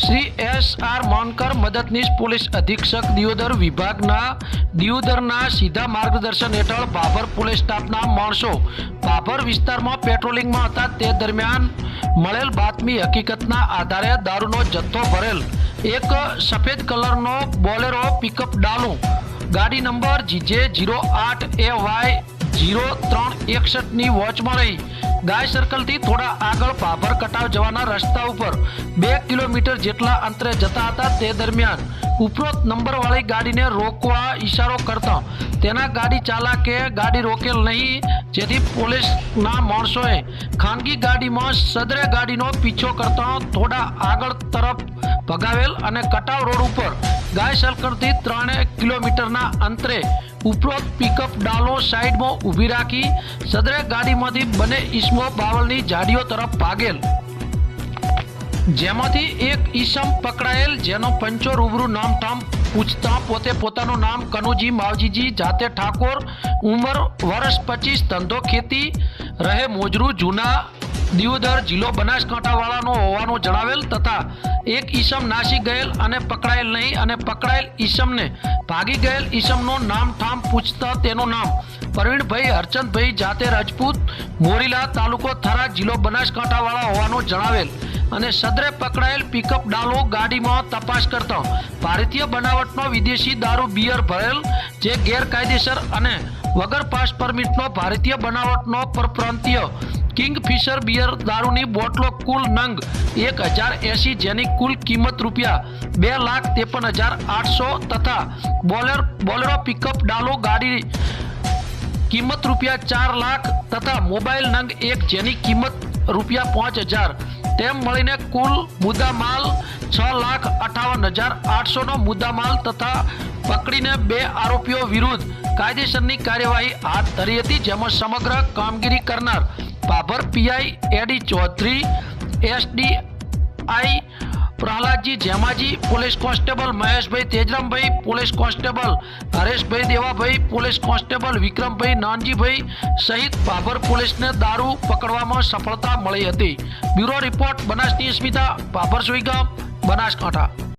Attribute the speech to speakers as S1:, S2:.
S1: Shri S R મોનકર મદદનીશ police અધિક્ષક દિયોદર વિભાગના દિયોદરના સીધા માર્ગદર્શન હેઠળ ભાભર પોલીસ સ્ટાફના માણસો ભાભર વિસ્તારમાં પેટ્રોલિંગમાં હતા. તે દરમિયાન મળેલ બાતમી હકીકતના આધારે દારૂનો જથ્થો ભરેલ એક સફેદ કલરનો બોલેરો પિકઅપ ડાલું. ગાડી નંબર જીજે જીરો આઠ એ વાય જીરો ત્રણ એકસઠની વોચમાં રહી ગાય સર્કલથી થોડા આગળ ભાભર કટાવ જવાના રસ્તા ઉપર બે કિલોમીટર જેટલા અંતરે જતા હતા તે દરમિયાન ઉપરોક્ત નંબરવાળી ગાડીને રોકવા ઈશારો કરતા તેના ગાડી ચાલકે ગાડી રોકેલ નહીં, જેથી પોલીસના માણસોએ ખાનગી ગાડીમાં સદરે ગાડીનો પીછો કરતા થોડા આગળ તરફ ભગાવેલ અને કટાવ રોડ ઉપર ગાય સર્કલથી ત્રણેક કિલોમીટરના અંતરે ઉપરોક્ત પિકઅપ ડાલો સાઈડમાં ઊભી રાખી સદરે ગાડીમાંથી બંને ઈસમો બાવળની જાડીઓ તરફ ભાગેલ. જેમાંથી એક ઈસમ પકડાયેલ જેનો પંચો રૂબરૂ નામ ઠામ પૂછતા પોતે પોતાનું નામ કનુજી માવજીજી જાતે ઠાકોર ઉંમર વર્ષ પચીસ ધંધો ખેતી, રહે મોજરૂ જૂના દિયોદર જિલ્લો બનાસકાંઠાવાળાનો હોવાનું જણાવેલ તથા એક ઈસમ નાસી ગયેલ અને પકડાયેલ નહીં અને પકડાયેલ ઈસમને ભાગી ગયેલ ઈસમનું નામ ઠામ પૂછતા તેનું નામ પ્રવીણભાઈ હરચંદભાઈ જાતે રાજપૂત, મોરીલા તાલુકો થરા જિલ્લો બનાસકાંઠાવાળા હોવાનું જણાવેલ. અને સદરે પકડાયેલ પિકઅપ ડાલો ગાડીમાં તપાસ કરતા. ભારતીય બનાવટનો વિદેશી દારૂ બિયર ભરેલ, જે ગેરકાયદેસર અને વગર પાસ પરમિટનો ભારતીય બનાવટનો પરપ્રાંતીય કિંગફિશર બિયર દારૂની બોટલો કુલ નંગ એક હજાર એંસી જેની કુલ કિંમત રૂપિયા બે લાખ ત્રેપન હજાર આઠસો તથા બોલેર, બોલેરો પિકઅપ ડાલો ગાડી કિંમત રૂપિયા ચાર લાખ તથા મોબાઈલ નંગ એક જેની કિંમત રૂપિયા પાંચ હજાર તેમ મળીને કુલ મુદ્દામાલ છ લાખ અઠાવન હજાર આઠસોનો મુદ્દામાલ તથા પકડીને બે આરોપીઓ વિરુદ્ધ કાયદેસરની કાર્યવાહી હાથ ધરી હતી, જેમાં સમગ્ર કામગીરી કરનાર ભાભર પીઆઈ એડી ચૌધરી એસડી આઈ પ્રહલાદજી જેમાજી, પોલીસ કોન્સ્ટેબલ મહેશભાઈ તેજરામભાઈ, police constable Hareshbhai Devabhai, police constable વિક્રમભાઈ નાનજીભાઈ સહિત ભાભર પોલીસને દારૂ પકડવામાં સફળતા મળી હતી. બ્યુરો રિપોર્ટ, બનાસની સ્મિતા ભાભર સુઈગામ, બનાસકાંઠા.